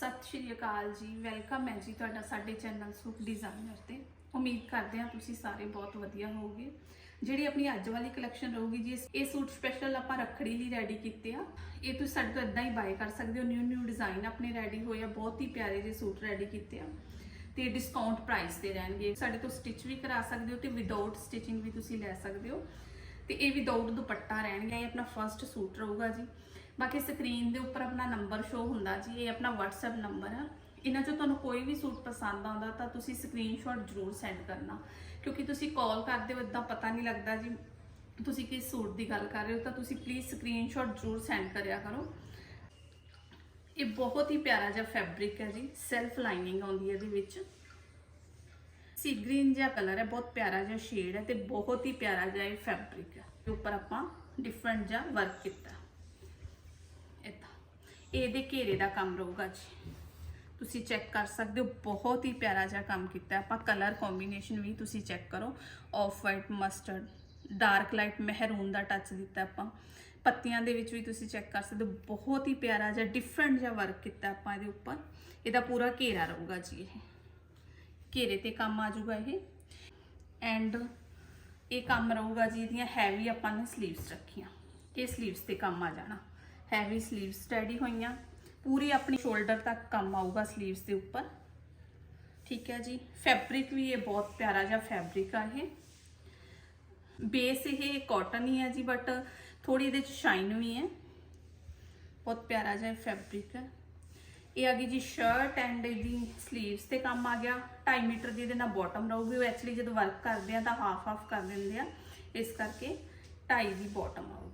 ਸਤਿ ਸ਼੍ਰੀ ਅਕਾਲ ਜੀ, ਵੈਲਕਮ ਹੈ ਜੀ ਤੁਹਾਡਾ ਸਾਡੇ ਚੈਨਲ ਸੂਟ ਡਿਜ਼ਾਈਨਰ ਤੇ। ਉਮੀਦ ਕਰਦੇ ਹਾਂ ਤੁਸੀਂ ਸਾਰੇ ਬਹੁਤ ਵਧੀਆ ਹੋਵੋਗੇ। ਜਿਹੜੀ ਆਪਣੀ ਅੱਜ ਵਾਲੀ ਕਲੈਕਸ਼ਨ ਰਹੂਗੀ ਜੀ ਇਹ ਸੂਟ ਸਪੈਸ਼ਲ ਆਪਾਂ ਰੱਖੜੀ ਲਈ ਰੈਡੀ ਕੀਤੇ ਆ। ਇਹ ਤੁਸੀਂ ਸਾਡੇ ਤੋਂ ਇਦਾਂ ਹੀ ਬਾਏ ਕਰ ਸਕਦੇ ਹੋ। ਨਿਊ ਨਿਊ ਡਿਜ਼ਾਈਨ ਆਪਣੇ ਰੈਡੀ ਹੋਏ ਆ। ਬਹੁਤ ਹੀ ਪਿਆਰੇ ਜਿਹੇ ਸੂਟ ਰੈਡੀ ਕੀਤੇ ਆ। ਤੇ ਡਿਸਕਾਊਂਟ ਪ੍ਰਾਈਸ ਤੇ ਰਹਿਣਗੇ। ਸਾਡੇ ਤੋਂ ਸਟਿਚ ਵੀ ਕਰਾ ਸਕਦੇ ਹੋ ਤੇ ਵਿਦਆਊਟ ਸਟਿਚਿੰਗ ਵੀ ਤੁਸੀਂ ਲੈ ਸਕਦੇ ਹੋ। ਤੇ ਇਹ ਵਿਦਆਊਟ ਦੁਪੱਟਾ ਰਹਿਣਗੇ। ਇਹ ਆਪਣਾ ਫਰਸਟ ਸੂਟ ਰਹੂਗਾ ਜੀ। ਬਾਕੀ ਸਕਰੀਨ ਦੇ ਉੱਪਰ ਆਪਣਾ ਨੰਬਰ ਸ਼ੋ ਹੁੰਦਾ ਜੀ, ਇਹ ਆਪਣਾ WhatsApp ਨੰਬਰ ਆ। ਇਹਨਾਂ ਚੋਂ ਤੁਹਾਨੂੰ ਕੋਈ ਵੀ ਸੂਟ ਪਸੰਦ ਆਉਂਦਾ ਤਾਂ ਤੁਸੀਂ ਸਕਰੀਨਸ਼ਾਟ ਜ਼ਰੂਰ ਸੈਂਡ ਕਰਨਾ। ਕਿਉਂਕਿ ਤੁਸੀਂ ਕਾਲ ਕਰਦੇ ਹੋ ਇਦਾਂ ਪਤਾ ਨਹੀਂ ਲੱਗਦਾ ਜੀ ਤੁਸੀਂ ਕਿਸ ਸੂਟ ਦੀ ਗੱਲ ਕਰ ਰਹੇ ਹੋ, ਤਾਂ ਤੁਸੀਂ ਪਲੀਜ਼ ਸਕਰੀਨਸ਼ਾਟ ਜ਼ਰੂਰ ਸੈਂਡ ਕਰਿਆ ਕਰੋ। ਇਹ ਬਹੁਤ ਹੀ ਪਿਆਰਾ ਜਿਹਾ ਫੈਬਰਿਕ ਹੈ ਜੀ ਸੈਲਫ ਲਾਈਨਿੰਗ ਆਉਂਦੀ ਹੈ ਇਹਦੇ ਵਿੱਚ। ਸੀ ਗ੍ਰੀਨ ਜਿਹਾ ਕਲਰ ਹੈ, ਬਹੁਤ ਪਿਆਰਾ ਜਿਹਾ ਸ਼ੇਡ ਹੈ ਤੇ ਬਹੁਤ ਹੀ ਪਿਆਰਾ ਜਿਹਾ ਇਹ ਫੈਬਰਿਕ ਹੈ। ਤੇ ਉੱਪਰ ਆਪਾਂ ਡਿਫਰੈਂਟ ਜਿਹਾ ਵਰਕ ਕੀਤਾ। ਇਹਦੇ ਘੇਰੇ ਦਾ ਕੰਮ ਰਹੂਗਾ ਜੀ। ਤੁਸੀਂ ਚੈੱਕ ਕਰ ਸਕਦੇ ਹੋ, ਬਹੁਤ ਹੀ ਪਿਆਰਾ ਜਿਹਾ ਕੰਮ ਕੀਤਾ ਆਪਾਂ ਕਲਰ ਕੰਬੀਨੇਸ਼ਨ ਵੀ ਤੁਸੀਂ ਚੈੱਕ ਕਰੋ। Off white mustard dark light ਮਹਿਰੂਨ ਦਾ ਟੱਚ ਦਿੱਤਾ ਆਪਾਂ। ਪੱਤੀਆਂ ਦੇ ਵਿੱਚ ਵੀ ਤੁਸੀਂ ਚੈੱਕ ਕਰ ਸਕਦੇ ਹੋ, ਬਹੁਤ ਹੀ ਪਿਆਰਾ ਜਿਹਾ ਡਿਫਰੈਂਟ ਜਿਹਾ ਵਰਕ ਕੀਤਾ ਆਪਾਂ ਇਹਦੇ ਉੱਪਰ। ਇਹਦਾ ਪੂਰਾ ਘੇਰਾ ਰਹੂਗਾ ਜੀ ਇਹ। ਘੇਰੇ ਤੇ ਕੰਮ ਆ ਜਾਊਗਾ ਇਹ। ਐਂਡ ਇਹ ਕੰਮ ਰਹੂਗਾ ਜੀ, ਇਹਦੀਆਂ ਹੈਵੀ ਆਪਾਂ ਨੇ ਸਲੀਵਸ ਰੱਖੀਆਂ। ਇਹ ਸਲੀਵਸ ਤੇ ਕੰਮ ਆ ਜਾਣਾ। ਹੈਵੀ ਸਲੀਵਸ ਰੈਡੀ ਹੋਈਆਂ। ਪੂਰੀ ਆਪਣੀ ਸ਼ੋਲਡਰ ਤੱਕ ਕੰਮ ਆਊਗਾ ਸਲੀਵਸ ਦੇ ਉੱਪਰ। ਠੀਕ ਹੈ ਜੀ। ਫੈਬਰਿਕ ਵੀ ਇਹ ਬਹੁਤ ਪਿਆਰਾ ਜਿਹਾ ਫੈਬਰਿਕ ਆ ਇਹ। ਬੇਸ ਇਹ ਕਾਟਨ ਹੀ ਹੈ ਜੀ ਬਟ ਥੋੜੀ ਇਹਦੇ ਚ ਸ਼ਾਈਨ ਵੀ ਹੈ। ਬਹੁਤ ਪਿਆਰਾ ਜਿਹਾ ਫੈਬਰਿਕ ਹੈ। ਇਹ ਆ ਗਈ ਜੀ ਸ਼ਰਟ ਐਂਡ ਇਹਦੀ ਸਲੀਵਸ ਤੇ ਕੰਮ ਆ ਗਿਆ। 2.5 ਮੀਟਰ ਦੀ ਇਹਦੇ ਨਾਲ ਬਾਟਮ ਰਹੂਗੀ। ਉਹ ਐਕਚੁਅਲੀ ਜਦੋਂ ਵਰਕ ਕਰਦੇ ਆ ਤਾਂ ਹਾਫ ਹਾਫ ਕਰ ਦਿੰਦੇ ਆ। ਇਸ ਕਰਕੇ 2.5 ਦੀ ਬਾਟਮ ਆਊਗੀ।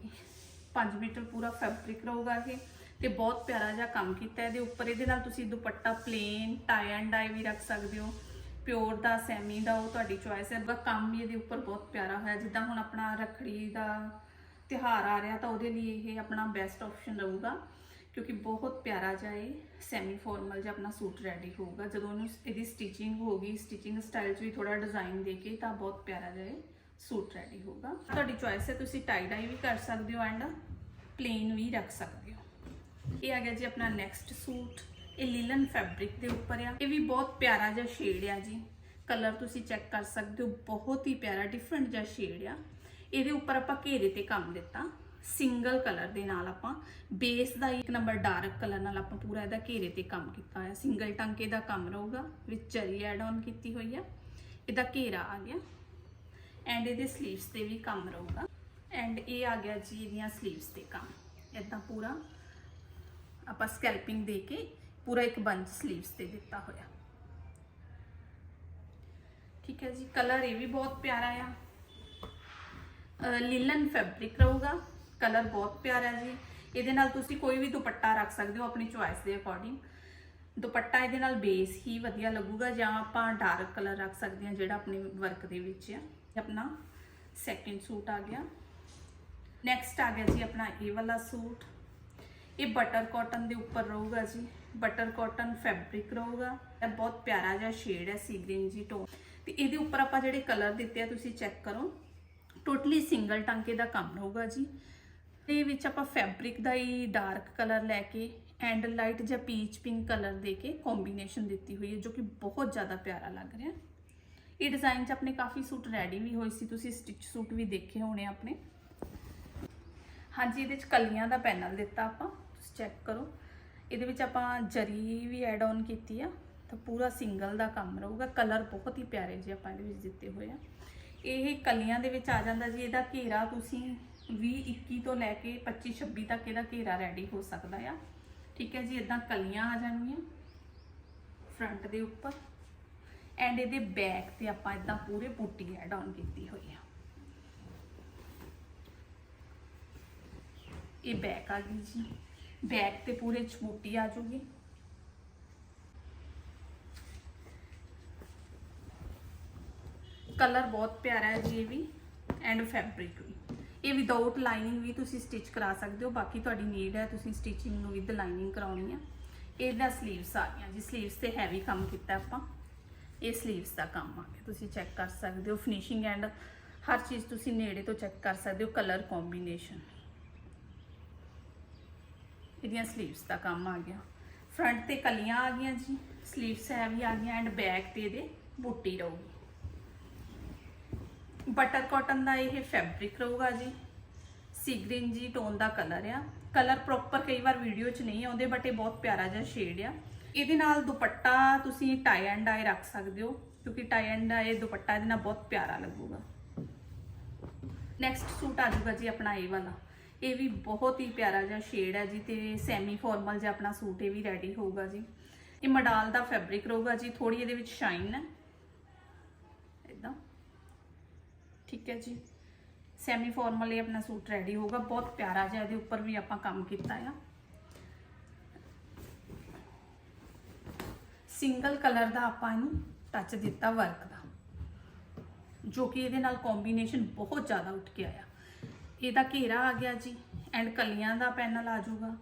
5 ਮੀਟਰ ਪੂਰਾ ਫੈਬਰਿਕ ਰਹੂਗਾ ਇਹ ਤੇ ਬਹੁਤ ਪਿਆਰਾ ਜਿਹਾ ਕੰਮ ਕੀਤਾ ਇਹਦੇ ਉੱਪਰ ਇਹਦੇ ਨਾਲ ਤੁਸੀਂ dupatta plain tie and dye ਵੀ ਰੱਖ ਸਕਦੇ ਹੋ। ਪਿਓਰ ਦਾ ਸੈਮੀ ਦਾ, ਉਹ ਤੁਹਾਡੀ ਚੁਆਇਸ ਹੈ। ਬਸ ਕੰਮ ਵੀ ਇਹਦੇ ਉੱਪਰ ਬਹੁਤ ਪਿਆਰਾ ਹੋਇਆ। ਜਿੱਦਾਂ ਹੁਣ ਆਪਣਾ ਰੱਖੜੀ ਦਾ ਤਿਉਹਾਰ ਆ ਰਿਹਾ ਤਾਂ ਉਹਦੇ ਲਈ ਇਹ ਆਪਣਾ ਬੈਸਟ ਆਪਸ਼ਨ ਰਹੂਗਾ। ਕਿਉਂਕਿ ਬਹੁਤ ਪਿਆਰਾ ਜਿਹਾ ਇਹ ਸੈਮੀ ਫਾਰਮਲ ਜਿਹਾ ਆਪਣਾ ਸੂਟ ਰੈਡੀ ਹੋਊਗਾ। ਜਦੋਂ ਉਹਨੂੰ ਇਹਦੀ ਸਟਿਚਿੰਗ ਹੋਗੀ ਸਟਿਚਿੰਗ ਸਟਾਈਲ 'ਚ ਵੀ ਥੋੜਾ ਡਿਜ਼ਾਈਨ ਦੇ ਕੇ ਤਾਂ ਬਹੁਤ ਪਿਆਰਾ ਜਿਹਾ ਇਹ ਸੂਟ ਰੈਡੀ ਹੋਊਗਾ। ਤੁਹਾਡੀ ਚੁਆਇਸ ਹੈ, ਤੁਸੀਂ ਟਾਈ ਡਾਈ ਵੀ ਕਰ ਸਕਦੇ ਹੋ ਐਂਡ ਪਲੇਨ ਵੀ ਰੱਖ ਸਕਦੇ ਹੋ। ਇਹ ਆ ਗਿਆ ਜੀ ਆਪਣਾ ਨੈਕਸਟ ਸੂਟ ਇਹ ਲੀਲਨ ਫੈਬਰਿਕ ਦੇ ਉੱਪਰ ਆ। ਇਹ ਵੀ ਬਹੁਤ ਪਿਆਰਾ ਜਿਹਾ ਸ਼ੇਡ ਆ ਜੀ। ਕਲਰ ਤੁਸੀਂ ਚੈੱਕ ਕਰ ਸਕਦੇ ਹੋ, ਬਹੁਤ ਹੀ ਪਿਆਰਾ ਡਿਫਰੈਂਟ ਜਿਹਾ ਸ਼ੇਡ ਆ। ਇਹਦੇ ਉੱਪਰ ਆਪਾਂ ਘੇਰੇ ਤੇ ਕੰਮ ਦਿੱਤਾ। ਸਿੰਗਲ ਕਲਰ ਦੇ ਨਾਲ ਆਪਾਂ ਬੇਸ ਦਾ ਇੱਕ ਨੰਬਰ ਡਾਰਕ ਕਲਰ ਨਾਲ ਆਪਾਂ ਪੂਰਾ ਇਹਦਾ ਘੇਰੇ ਤੇ ਕੰਮ ਕੀਤਾ ਹੋਇਆ। ਸਿੰਗਲ ਟਾਂਕੇ ਦਾ ਕੰਮ ਰਹੂਗਾ, ਵਿੱਚ ਚਰੀ ਐਡ ਆਨ ਕੀਤੀ ਹੋਈ ਆ। ਇਹਦਾ ਘੇਰਾ ਆ ਗਿਆ। ਐਂਡ ਇਹਦੇ ਸਲੀਵਸ ਤੇ ਵੀ ਕੰਮ ਰਹੂਗਾ। ਐਂਡ ਇਹ ਆ ਗਿਆ ਜੀ ਇਹਦੀਆਂ ਸਲੀਵਸ ਤੇ ਕੰਮ। ਇਦਾਂ ਪੂਰਾ ਆਪਾਂ ਸਕੈਲਪਿੰਗ ਦੇ ਕੇ ਪੂਰਾ ਇੱਕ ਬੰਚ ਸਲੀਵਸ ਤੇ ਦਿੱਤਾ ਹੋਇਆ। ਠੀਕ ਹੈ ਜੀ ਕਲਰ ਇਹ ਵੀ ਬਹੁਤ ਪਿਆਰਾ ਆ। ਲਿਲਨ ਫੈਬਰਿਕ ਰਹੂਗਾ। ਕਲਰ ਬਹੁਤ ਪਿਆਰਾ ਜੀ। ਇਹਦੇ ਨਾਲ ਤੁਸੀਂ ਕੋਈ ਵੀ ਦੁਪੱਟਾ ਰੱਖ ਸਕਦੇ ਹੋ ਆਪਣੀ ਚੁਆਇਸ ਦੇ ਅਕੋਰਡਿੰਗ ਦੁਪੱਟਾ ਇਹਦੇ ਨਾਲ ਬੇਸ ਹੀ ਵਧੀਆ ਲੱਗੂਗਾ ਜਾਂ ਆਪਾਂ ਡਾਰਕ ਕਲਰ ਰੱਖ ਸਕਦੇ ਹਾਂ ਜਿਹੜਾ ਆਪਣੇ ਵਰਕ ਦੇ ਵਿੱਚ ਆ। ਆਪਣਾ ਸੈਕਿੰਡ ਸੂਟ ਆ ਗਿਆ। ਨੈਕਸਟ ਆ ਗਿਆ ਜੀ ਆਪਣਾ ਇਹ ਵਾਲਾ ਸੂਟ ਇਹ ਬਟਰ ਕਾਟਨ ਦੇ ਉੱਪਰ ਰਹੂਗਾ ਜੀ। ਬਟਰ ਕਾਟਨ ਫੈਬਰਿਕ ਰਹੂਗਾ। ਇਹ ਬਹੁਤ ਪਿਆਰਾ ਜਿਹਾ ਸ਼ੇਡ ਹੈ ਸੀ ਗ੍ਰੀਨ ਜੀ ਟੋਨ ਤੇ ਇਹਦੇ ਉੱਪਰ ਆਪਾਂ ਜਿਹੜੇ ਕਲਰ ਦਿੱਤੇ ਆ, ਤੁਸੀਂ ਚੈੱਕ ਕਰੋ। ਟੋਟਲੀ ਸਿੰਗਲ ਟਾਂਕੇ ਦਾ ਕੰਮ ਰਹੂਗਾ ਜੀ। ਤੇ ਵਿੱਚ ਆਪਾਂ ਫੈਬਰਿਕ ਦਾ ਹੀ ਡਾਰਕ ਕਲਰ ਲੈ ਕੇ ਐਂਡ ਲਾਈਟ ਜਾਂ ਪੀਚ ਪਿੰਕ ਕਲਰ ਦੇ ਕੇ ਕੰਬੀਨੇਸ਼ਨ ਦਿੱਤੀ ਹੋਈ ਹੈ, ਜੋ ਕਿ ਬਹੁਤ ਜ਼ਿਆਦਾ ਪਿਆਰਾ ਲੱਗ ਰਿਹਾ। ਇਹ ਡਿਜ਼ਾਈਨ 'ਚ ਆਪਣੇ ਕਾਫੀ ਸੂਟ ਰੈਡੀ ਵੀ ਹੋਏ ਸੀ, ਤੁਸੀਂ ਸਟਿਚ ਸੂਟ ਵੀ ਦੇਖੇ ਹੋਣੇ ਆਪਣੇ। ਹਾਂਜੀ, ਇਹਦੇ 'ਚ ਕਲੀਆਂ ਦਾ ਪੈਨਲ ਦਿੱਤਾ ਆਪਾਂ, ਤੁਸੀਂ ਚੈੱਕ ਕਰੋ। ਇਹਦੇ ਵਿੱਚ ਆਪਾਂ ਜਰੀ ਵੀ ਐਡ ਆਨ ਕੀਤੀ ਆ, ਤਾਂ ਪੂਰਾ ਸਿੰਗਲ ਦਾ ਕੰਮ ਰਹੂਗਾ। ਕਲਰ ਬਹੁਤ ਹੀ ਪਿਆਰੇ ਜਿਹੇ ਆਪਾਂ ਇਹਦੇ ਵਿੱਚ ਦਿੱਤੇ ਹੋਏ ਆ। ਇਹ ਕਲੀਆਂ ਦੇ ਵਿੱਚ ਆ ਜਾਂਦਾ ਜੀ, ਇਹਦਾ ਘੇਰਾ ਤੁਸੀਂ 20 21 ਤੋਂ ਲੈ ਕੇ 25 26 ਤੱਕ ਇਹਦਾ ਘੇਰਾ ਰੈਡੀ ਹੋ ਸਕਦਾ ਆ। ਠੀਕ ਹੈ ਜੀ ਇਦਾਂ ਕਲੀਆਂ ਆ ਜਾਣਗੀਆਂ ਫਰੰਟ ਦੇ ਉੱਪਰ। ਐਂਡ ਇਹਦੇ ਬੈਕ ਤੇ ਆਪਾਂ ਇਦਾਂ ਪੂਰੇ ਬੂਟੀ ਐਡ ਆਨ ਕੀਤੀ ਹੋਈ ਆ। ਇਹ ਬੈਕ ਆ ਗਈ ਜੀ। ਬੈਕ ਤੇ ਪੂਰੇ ਚਮੂਟੀ ਆ ਜੂਗੀ ਕਲਰ ਬਹੁਤ ਪਿਆਰਾ ਹੈ ਜੀ ਇਹ ਵੀ। ਐਂਡ ਫੈਬਰਿਕ ਵੀ। ਇਹ ਵਿਦਆਊਟ ਲਾਈਨਿੰਗ ਵੀ ਤੁਸੀਂ ਸਟਿਚ ਕਰਾ ਸਕਦੇ ਹੋ, ਬਾਕੀ ਤੁਹਾਡੀ ਨੀਡ ਹੈ, ਤੁਸੀਂ ਸਟਿਚਿੰਗ ਨੂੰ ਵਿਦ ਲਾਈਨਿੰਗ ਕਰਾਉਣੀ ਆ। ਇਹਦਾ ਸਲੀਵਸ ਆ ਗਈਆਂ ਜੀ ਸਲੀਵਸ ਤੇ ਹੈਵੀ ਕੰਮ ਕੀਤਾ ਆਪਾਂ। ਇਹ ਸਲੀਵਸ ਦਾ ਕੰਮ ਆ ਗਿਆ, ਤੁਸੀਂ ਚੈੱਕ ਕਰ ਸਕਦੇ ਹੋ ਫਿਨਿਸ਼ਿੰਗ ਐਂਡ ਹਰ ਚੀਜ਼ ਤੁਸੀਂ ਨੇੜੇ ਤੋਂ ਚੈੱਕ ਕਰ ਸਕਦੇ ਹੋ ਕਲਰ ਕੰਬੀਨੇਸ਼ਨ ਇਹਦੀਆਂ ਸਲੀਵਸ ਦਾ ਕੰਮ ਆ ਗਿਆ। ਫਰੰਟ ਤੇ ਕਲੀਆਂ ਆ ਗਈਆਂ ਜੀ ਸਲੀਵਸ ਹੈਵੀ ਆ ਗਈਆਂ ਐਂਡ ਬੈਕ ਤੇ ਇਹਦੇ ਬੂਟੀ ਰਹੂਗੀ। ਬਟਰ ਕਾਟਨ ਦਾ ਇਹ ਫੈਬਰਿਕ ਰਹੂਗਾ ਜੀ। ਸੀ ਗ੍ਰੀਨ ਜੀ ਟੋਨ ਦਾ ਕਲਰ ਆ। ਕਲਰ ਪ੍ਰੋਪਰ ਕਈ ਵਾਰ ਵੀਡੀਓ 'ਚ ਨਹੀਂ ਆਉਂਦੇ ਬਟ ਇਹ ਬਹੁਤ ਪਿਆਰਾ ਜਿਹਾ ਸ਼ੇਡ ਆ। ਇਹਦੇ ਨਾਲ ਦੁਪੱਟਾ ਤੁਸੀਂ ਟਾਈ ਐਂਡ ਆਈ ਰੱਖ ਸਕਦੇ ਹੋ, ਕਿਉਂਕਿ ਟਾਈ ਐਂਡ ਆਈ ਦੁਪੱਟਾ ਇਹਦੇ ਨਾਲ ਬਹੁਤ ਪਿਆਰਾ ਲੱਗੂਗਾ। ਨੈਕਸਟ ਸੂਟ ਆ ਜਾਊਗਾ ਜੀ ਆਪਣਾ ਇਹ ਵਾਲਾ। ਇਹ ਵੀ ਬਹੁਤ ਹੀ ਪਿਆਰਾ ਜਿਹਾ ਸ਼ੇਡ ਹੈ ਜੀ ਤੇ ਸੈਮੀ ਫਾਰਮਲ ਜਿਹਾ ਆਪਣਾ ਸੂਟ ਇਹ ਵੀ ਰੈਡੀ ਹੋਊਗਾ ਜੀ। ਇਹ ਮਡਾਲ ਦਾ ਫੈਬਰਿਕ ਰਹੂਗਾ ਜੀ ਥੋੜੀ ਇਹਦੇ ਵਿੱਚ ਸ਼ਾਈਨ ਹੈ ਠੀਕ ਹੈ ਜੀ। ਸੈਮੀ ਫਾਰਮਲ ਇਹ ਆਪਣਾ ਸੂਟ ਰੈਡੀ ਹੋਊਗਾ। ਬਹੁਤ ਪਿਆਰਾ ਜਿਹਾ ਇਹਦੇ ਉੱਪਰ ਵੀ ਆਪਾਂ ਕੰਮ ਕੀਤਾ ਆ। ਸਿੰਗਲ ਕਲਰ ਦਾ ਆਪਾਂ ਇਹਨੂੰ ਟੱਚ ਦਿੱਤਾ ਵਰਕ ਦਾ। ਜੋ ਕਿ ਇਹਦੇ ਨਾਲ ਕੰਬੀਨੇਸ਼ਨ ਬਹੁਤ ਜ਼ਿਆਦਾ ਉੱਠ ਕੇ ਆਇਆ। ਇਹਦਾ ਘੇਰਾ ਆ ਗਿਆ ਜੀ ਐਂਡ ਕਲੀਆਂ ਦਾ ਪੈਨਲ ਆ ਜਾਊਗਾ।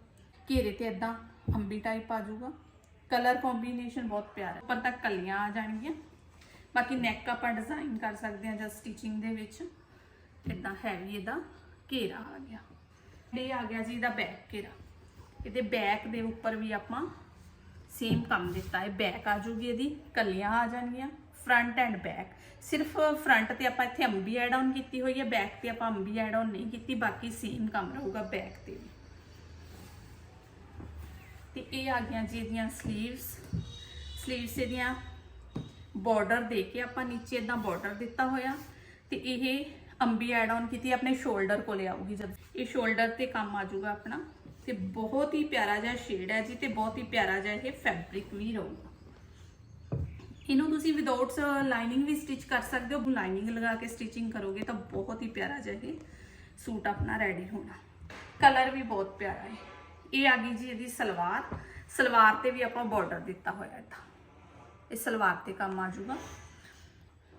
ਘੇਰੇ ਤੇ ਇਦਾਂ ਅੰਬੀ ਟਾਈਪ ਆ ਜਾਊਗਾ। ਕਲਰ ਕੰਬੀਨੇਸ਼ਨ ਬਹੁਤ ਪਿਆਰਾ। ਹੈ। ਉੱਪਰ ਤੱਕ ਕਲੀਆਂ ਆ ਜਾਣਗੀਆਂ। ਬਾਕੀ ਨੈਕ ਆਪਾਂ ਡਿਜ਼ਾਈਨ ਕਰ ਸਕਦੇ ਹਾਂ ਜਾਂ ਸਟਿਚਿੰਗ ਦੇ ਵਿੱਚ। ਇਦਾਂ ਹੈਵੀ ਇਹਦਾ ਘੇਰਾ ਆ ਗਿਆ। ਇਹ ਆ ਗਿਆ ਜੀ ਇਹਦਾ ਬੈਕ ਘੇਰਾ। ਇਹਦੇ ਬੈਕ ਦੇ ਉੱਪਰ ਵੀ ਆਪਾਂ ਸੇਮ ਕੰਮ ਦਿੱਤਾ। ਹੈ ਬੈਕ ਆ ਜੂਗੀ ਇਹਦੀ, ਕੱਲੀਆਂ ਆ ਜਾਣਗੀਆਂ ਫਰੰਟ ਐਂਡ ਬੈਕ ਸਿਰਫ ਫਰੰਟ ਤੇ ਆਪਾਂ ਇੱਥੇ ਅੰਬੀ ਐਡ ਆਨ ਕੀਤੀ ਹੋਈ ਹੈ ਬੈਕ ਤੇ ਆਪਾਂ ਅੰਬੀ ਐਡ ਆਨ ਨਹੀਂ ਕੀਤੀ, ਬਾਕੀ ਸੇਮ ਕੰਮ ਰਹੂਗਾ ਬੈਕ ਤੇ ਵੀ। ਤੇ ਇਹ ਆ ਗਈਆਂ ਜੀ ਇਹਦੀਆਂ ਸਲੀਵਸ ਸਲੀਵਸ ਇਹਦੀਆਂ ਬਾਰਡਰ ਦੇ ਕੇ ਆਪਾਂ ਨੀਚੇ ਇਦਾਂ ਬਾਰਡਰ ਦਿੱਤਾ ਹੋਇਆ ਤੇ ਇਹ ਅੰਬੀ ਐਡ ਆਨ ਕੀਤੀ ਆਪਣੇ ਸ਼ੋਲਡਰ ਕੋਲੇ ਆਊਗੀ ਜਦ। ਇਹ ਸ਼ੋਲਡਰ ਤੇ ਕੰਮ ਆ ਜਾਊਗਾ ਆਪਣਾ ਤੇ ਬਹੁਤ ਹੀ ਪਿਆਰਾ ਜਿਹਾ ਸ਼ੇਡ ਹੈ ਜੀ ਤੇ ਬਹੁਤ ਹੀ ਪਿਆਰਾ ਜਿਹਾ ਇਹ ਫੈਬਰਿਕ ਵੀ ਰਹੂਗਾ। ਇਹਨੂੰ ਤੁਸੀਂ ਵਿਦਆਊਟ ਲਾਈਨਿੰਗ ਵੀ ਸਟਿਚ ਕਰ ਸਕਦੇ ਹੋ। ਲਾਈਨਿੰਗ ਲਗਾ ਕੇ ਸਟਿਚਿੰਗ ਕਰੋਗੇ ਤਾਂ ਬਹੁਤ ਹੀ ਪਿਆਰਾ ਜਿਹਾ ਇਹ ਸੂਟ ਆਪਣਾ ਰੈਡੀ ਹੋਣਾ। ਕਲਰ ਵੀ ਬਹੁਤ ਪਿਆਰਾ ਹੈ। ਇਹ ਆ ਗਈ ਜੀ ਇਹਦੀ ਸਲਵਾਰ। ਸਲਵਾਰ ਤੇ ਵੀ ਆਪਾਂ ਬਾਰਡਰ ਦਿੱਤਾ ਹੋਇਆ ਇਹਦਾ ਇਹ ਸਲਵਾਰ ਤੇ ਕੰਮ ਆ ਜਾਊਗਾ।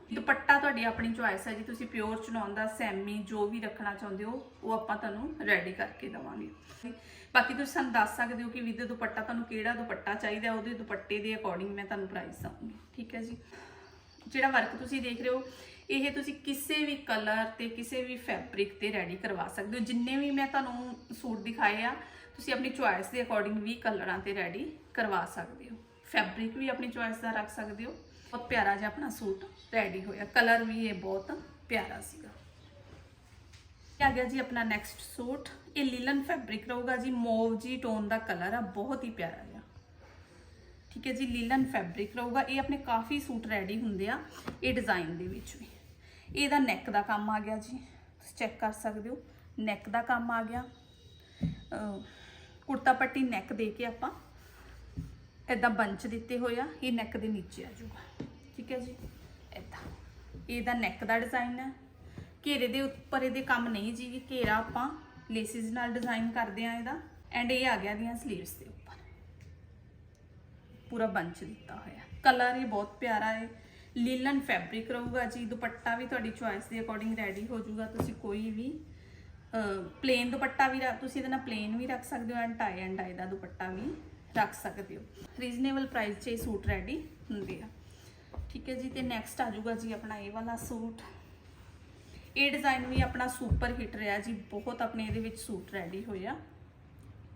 ਦੁਪੱਟਾ ਤੁਹਾਡੀ ਆਪਣੀ ਚੁਆਇਸ ਹੈ ਜੀ। ਤੁਸੀਂ ਪਿਓਰ ਚੁਣਾਉਣ ਦਾ ਸੈਮੀ ਜੋ ਵੀ ਰੱਖਣਾ ਚਾਹੁੰਦੇ ਹੋ, ਉਹ ਆਪਾਂ ਤੁਹਾਨੂੰ ਰੈਡੀ ਕਰਕੇ ਦਵਾਂਗੇ। ਬਾਕੀ ਤੁਸੀਂ ਸਾਨੂੰ ਦੱਸ ਸਕਦੇ ਹੋ ਕਿ ਵਿਦ ਦੁਪੱਟਾ ਤੁਹਾਨੂੰ ਕਿਹੜਾ ਦੁਪੱਟਾ ਚਾਹੀਦਾ ਉਹਦੇ ਦੁਪੱਟੇ ਦੇ ਅਕੋਰਡਿੰਗ ਮੈਂ ਤੁਹਾਨੂੰ ਪ੍ਰਾਈਸ ਦਵਾਂਗੀ। ਠੀਕ ਹੈ ਜੀ? ਜਿਹੜਾ ਵਰਕ ਤੁਸੀਂ ਦੇਖ ਰਹੇ ਹੋ, ਇਹ ਤੁਸੀਂ ਕਿਸੇ ਵੀ ਕਲਰ ਤੇ, ਕਿਸੇ ਵੀ ਫੈਬਰਿਕ ਤੇ ਰੈਡੀ ਕਰਵਾ ਸਕਦੇ ਹੋ। ਜਿੰਨੇ ਵੀ ਮੈਂ ਤੁਹਾਨੂੰ ਸੂਟ ਦਿਖਾਏ ਆ, ਤੁਸੀਂ ਆਪਣੀ ਚੁਆਇਸ ਦੇ ਅਕੋਰਡਿੰਗ ਵੀ ਕਲਰਾਂ ਤੇ ਰੈਡੀ ਕਰਵਾ ਸਕਦੇ ਹੋ। ਫੈਬਰਿਕ ਵੀ ਆਪਣੀ ਚੁਆਇਸ ਦਾ ਰੱਖ ਸਕਦੇ ਹੋ। ਬਹੁਤ ਪਿਆਰਾ ਜਿਹਾ ਆਪਣਾ ਸੂਟ ਰੈਡੀ ਹੋਇਆ। ਕਲਰ ਵੀ ਇਹ ਬਹੁਤ ਪਿਆਰਾ ਸੀਗਾ। ਆ ਗਿਆ ਜੀ ਆਪਣਾ ਨੈਕਸਟ ਸੂਟ। ਇਹ ਲੀਲਨ ਫੈਬਰਿਕ ਰਹੂਗਾ ਜੀ। ਮੋਵ ਜੀ ਟੋਨ ਦਾ ਕਲਰ ਆ। ਬਹੁਤ ਹੀ ਪਿਆਰਾ ਜਿਹਾ। ਠੀਕ ਹੈ ਜੀ, ਲੀਲਨ ਫੈਬਰਿਕ ਰਹੂਗਾ। ਇਹ ਆਪਣੇ ਕਾਫੀ ਸੂਟ ਰੈਡੀ ਹੁੰਦੇ ਆ। ਇਹ ਡਿਜ਼ਾਈਨ ਦੇ ਵਿੱਚ ਵੀ। ਇਹਦਾ ਨੈਕ ਦਾ ਕੰਮ ਆ ਗਿਆ ਜੀ। ਤੁਸੀਂ ਚੈੱਕ ਕਰ ਸਕਦੇ ਹੋ। ਨੈਕ ਦਾ ਕੰਮ ਆ ਗਿਆ। ਕੁੜਤਾ ਪੱਟੀ ਨੈਕ ਦੇ ਕੇ ਆਪਾਂ ਇਦਾਂ ਬੰਚ ਦਿੱਤੇ ਹੋਏ ਆ, ਇਹ ਨੈਕ ਦੇ ਨੀਚੇ ਆ ਜਾਊਗਾ। ਠੀਕ ਹੈ ਜੀ? ਇਦਾਂ ਇਹਦਾ ਨੈਕ ਦਾ ਡਿਜ਼ਾਈਨ ਹੈ ਘੇਰੇ ਦੇ ਉੱਪਰ ਇਹਦੇ ਕੰਮ ਨਹੀਂ ਜੀ ਕਿ ਘੇਰਾ ਆਪਾਂ ਲੇਸਿਸ ਨਾਲ ਡਿਜ਼ਾਈਨ ਕਰਦੇ ਆ ਇਹਦਾ। ਐਂਡ ਇਹ ਆ ਗਿਆ ਦੀਆਂ ਸਲੀਵਸ ਦੇ ਉੱਪਰ। ਪੂਰਾ ਬੰਚ ਦਿੱਤਾ ਹੋਇਆ। ਕਲਰ ਇਹ ਬਹੁਤ ਪਿਆਰਾ ਹੈ। ਲੀਲਨ ਫੈਬਰਿਕ ਰਹੂਗਾ ਜੀ। ਦੁਪੱਟਾ ਵੀ ਤੁਹਾਡੀ ਚੁਆਇਸ ਦੇ ਅਕੋਰਡਿੰਗ ਰੈਡੀ ਹੋ ਜਾਊਗਾ। ਤੁਸੀਂ ਕੋਈ ਵੀ ਪਲੇਨ ਦੁਪੱਟਾ ਵੀ ਰ- ਤੁਸੀਂ ਇਹਦੇ ਨਾਲ ਪਲੇਨ ਵੀ ਰੱਖ ਸਕਦੇ ਹੋ। ਐਂਡ ਟਾਈ ਐਂਡ ਡਾਈ ਦਾ ਦੁਪੱਟਾ ਵੀ। ਰੱਖ ਸਕਦੇ ਹੋ। ਰੀਜ਼ਨੇਬਲ ਪ੍ਰਾਈਸ 'ਚ ਇਹ ਸੂਟ ਰੈਡੀ ਹੁੰਦੇ ਆ। ਠੀਕ ਹੈ ਜੀ, ਤੇ ਨੈਕਸਟ ਆ ਜਾਊਗਾ ਜੀ ਆਪਣਾ ਇਹ ਵਾਲਾ ਸੂਟ। ਇਹ ਡਿਜ਼ਾਈਨ ਵੀ ਆਪਣਾ ਸੁਪਰ ਹਿੱਟ ਰਿਹਾ ਜੀ, ਬਹੁਤ ਆਪਣੇ ਇਹਦੇ ਵਿੱਚ ਸੂਟ ਰੈਡੀ ਹੋਇਆ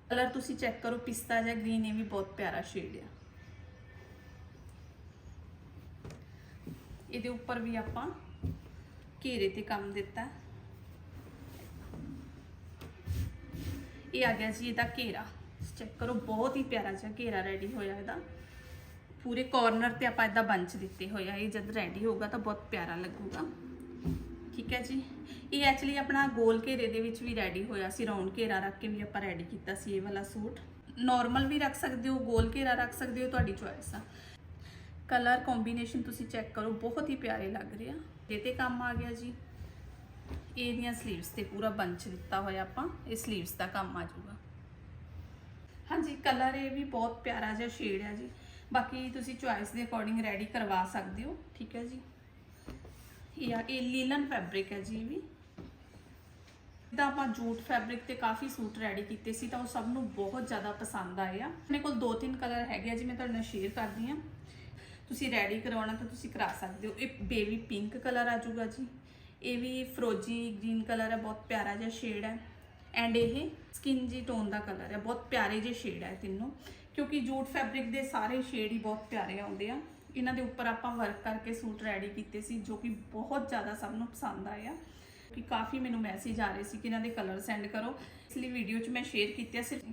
ਕਲਰ ਤੁਸੀਂ ਚੈੱਕ ਕਰੋ, ਪਿਸਤਾ ਜਾਂ ਗ੍ਰੀਨ ਇਹ ਵੀ ਬਹੁਤ ਪਿਆਰਾ ਸ਼ੇਡ ਆ। ਇਹਦੇ ਉੱਪਰ ਵੀ ਆਪਾਂ ਘੇਰੇ ਤੇ ਕੰਮ ਦਿੱਤਾ। ਇਹ ਆ ਗਿਆ ਜੀ ਇਹਦਾ ਘੇਰਾ। ਚੈੱਕ ਕਰੋ, ਬਹੁਤ ਹੀ ਪਿਆਰਾ ਜਿਹਾ ਘੇਰਾ ਰੈਡੀ ਹੋਇਆ ਇਹਦਾ। ਪੂਰੇ ਕਾਰਨਰ ਤੇ ਆਪਾਂ ਇਦਾਂ ਬੰਚ ਦਿੱਤੇ ਹੋਏ ਆ। ਇਹ ਜਦ ਰੈਡੀ ਹੋਊਗਾ ਤਾਂ ਬਹੁਤ ਪਿਆਰਾ ਲੱਗੂਗਾ। ਠੀਕ ਹੈ ਜੀ? ਇਹ ਐਕਚੁਅਲੀ ਆਪਣਾ ਗੋਲ ਘੇਰੇ ਦੇ ਵਿੱਚ ਵੀ ਰੈਡੀ ਹੋਇਆ ਸੀ। ਰਾਉਂਡ ਘੇਰਾ ਰੱਖ ਕੇ ਵੀ ਆਪਾਂ ਰੈਡੀ ਕੀਤਾ ਸੀ ਇਹ ਵਾਲਾ ਸੂਟ। ਨਾਰਮਲ ਵੀ ਰੱਖ ਸਕਦੇ ਹੋ, ਗੋਲ ਘੇਰਾ ਰੱਖ ਸਕਦੇ ਹੋ, ਤੁਹਾਡੀ ਚੋਇਸ ਆ। ਕਲਰ ਕੰਬੀਨੇਸ਼ਨ ਤੁਸੀਂ ਚੈੱਕ ਕਰੋ, ਬਹੁਤ ਹੀ ਪਿਆਰੇ ਲੱਗ ਰਹੇ ਆ। ਇਹ ਤੇ ਕੰਮ ਆ ਗਿਆ ਜੀ। ਇਹਦੀਆਂ ਸਲੀਵਸ ਤੇ ਪੂਰਾ ਬੰਚ ਦਿੱਤਾ ਹੋਇਆ ਆਪਾਂ। ਇਹ ਸਲੀਵਸ ਦਾ ਕੰਮ ਆ ਜਾਊਗਾ। ਹਾਂਜੀ ਕਲਰ ਇਹ ਵੀ ਬਹੁਤ ਪਿਆਰਾ ਜਿਹਾ ਸ਼ੇਡ ਹੈ ਜੀ। ਬਾਕੀ ਤੁਸੀਂ ਚੁਆਇਸ ਦੇ ਅਕੋਰਡਿੰਗ ਰੈਡੀ ਕਰਵਾ ਸਕਦੇ ਹੋ, ਠੀਕ ਹੈ ਜੀ। ਇਹ ਆ, ਇਹ ਲੀਲਨ ਫੈਬਰਿਕ ਹੈ ਜੀ ਇਹ ਵੀ। ਤਾਂ ਆਪਾਂ ਜੂਟ ਫੈਬਰਿਕ ਤੇ ਕਾਫੀ ਸੂਟ ਰੈਡੀ ਕੀਤੇ ਸੀ, ਤਾਂ ਉਹ ਸਭ ਨੂੰ ਬਹੁਤ ਜ਼ਿਆਦਾ ਪਸੰਦ ਆਏ ਆ। ਆਪਣੇ ਕੋਲ ਦੋ ਤਿੰਨ ਕਲਰ ਹੈਗੇ ਆ ਜੀ, ਮੈਂ ਤੁਹਾਡੇ ਨਾਲ ਸ਼ੇਅਰ ਕਰਦੀ ਆ ਤੁਸੀਂ ਰੈਡੀ ਕਰਵਾਉਣਾ ਤਾਂ ਤੁਸੀਂ ਕਰਾ ਸਕਦੇ ਹੋ। ਇਹ ਬੇਬੀ ਪਿੰਕ ਕਲਰ ਆ ਜਾਊਗਾ ਜੀ। ਇਹ ਵੀ ਫਰੋਜੀ ਗ੍ਰੀਨ ਕਲਰ ਹੈ, ਬਹੁਤ ਪਿਆਰਾ ਜਿਹਾ ਸ਼ੇਡ ਹੈ। ਐਂਡ ਇਹ ਸਕਿਨ ਜੀ ਟੋਨ ਦਾ ਕਲਰ ਹੈ। ਬਹੁਤ ਪਿਆਰੇ ਜਿਹੇ ਸ਼ੇਡ ਹੈ ਤਿੰਨੋਂ। ਕਿਉਂਕਿ ਜੂਟ ਫੈਬਰਿਕ ਦੇ ਸਾਰੇ ਸ਼ੇਡ ਹੀ ਬਹੁਤ ਪਿਆਰੇ ਆਉਂਦੇ ਆ। ਇਹਨਾਂ ਦੇ ਉੱਪਰ ਆਪਾਂ ਵਰਕ ਕਰਕੇ ਸੂਟ ਰੈਡੀ ਕੀਤੇ ਸੀ, ਜੋ ਕਿ ਬਹੁਤ ਜ਼ਿਆਦਾ ਸਭ ਨੂੰ ਪਸੰਦ ਆਇਆ ਕਿ ਕਾਫੀ ਮੈਨੂੰ ਮੈਸੇਜ ਆ ਰਹੇ ਸੀ ਕਿ ਇਹਨਾਂ ਦੇ ਕਲਰ ਸੈਂਡ ਕਰੋ। ਇਸ ਲਈ ਵੀਡੀਓ 'ਚ ਮੈਂ ਸ਼ੇਅਰ ਕੀਤੇ ਸਿਰਫ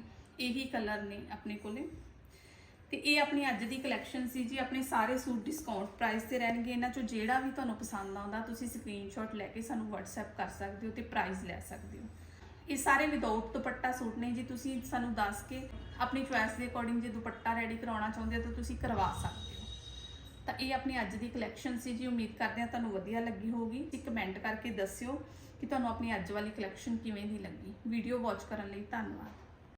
ਇਹੀ ਕਲਰ ਨੇ ਆਪਣੇ ਕੋਲੇ। ਤੇ ਇਹ ਆਪਣੀ ਅੱਜ ਦੀ ਕਲੈਕਸ਼ਨ ਸੀ ਜੀ। ਆਪਣੇ ਸਾਰੇ ਸੂਟ ਡਿਸਕਾਊਂਟ ਪ੍ਰਾਈਸ ਤੇ ਰਹਿਣਗੇ। ਇਹਨਾਂ ਚੋਂ ਜਿਹੜਾ ਵੀ ਤੁਹਾਨੂੰ ਪਸੰਦ ਆਉਂਦਾ, ਤੁਸੀਂ ਸਕਰੀਨਸ਼ਾਟ ਲੈ ਕੇ ਸਾਨੂੰ WhatsApp ਕਰ ਸਕਦੇ ਹੋ ਤੇ ਪ੍ਰਾਈਸ ਲੈ ਸਕਦੇ ਹੋ। ਇਹ ਸਾਰੇ ਵਿਦਆਊਟ ਦੁਪੱਟਾ ਸੂਟ ਨੇ ਜੀ, ਤੁਸੀਂ ਸਾਨੂੰ ਦੱਸ ਕੇ ਆਪਣੀ ਚੁਆਇਸ ਦੇ ਅਕੋਰਡਿੰਗ ਜੇ ਦੁਪੱਟਾ ਰੈਡੀ ਕਰਾਉਣਾ ਚਾਹੁੰਦੇ ਹੋ ਤਾਂ ਤੁਸੀਂ ਕਰਵਾ ਸਕਦੇ ਹੋ। ਤਾਂ ਇਹ ਆਪਣੀ ਅੱਜ ਦੀ ਕਲੈਕਸ਼ਨ ਸੀ ਜੀ, ਉਮੀਦ ਕਰਦੇ ਹਾਂ ਤੁਹਾਨੂੰ ਵਧੀਆ ਲੱਗੀ ਹੋਊਗੀ। ਤੇ ਕਮੈਂਟ ਕਰਕੇ ਦੱਸਿਓ ਕਿ ਤੁਹਾਨੂੰ ਆਪਣੀ ਅੱਜ ਵਾਲੀ ਕਲੈਕਸ਼ਨ ਕਿਵੇਂ ਦੀ ਲੱਗੀ। ਵੀਡੀਓ ਵਾਚ ਕਰਨ ਲਈ ਧੰਨਵਾਦ।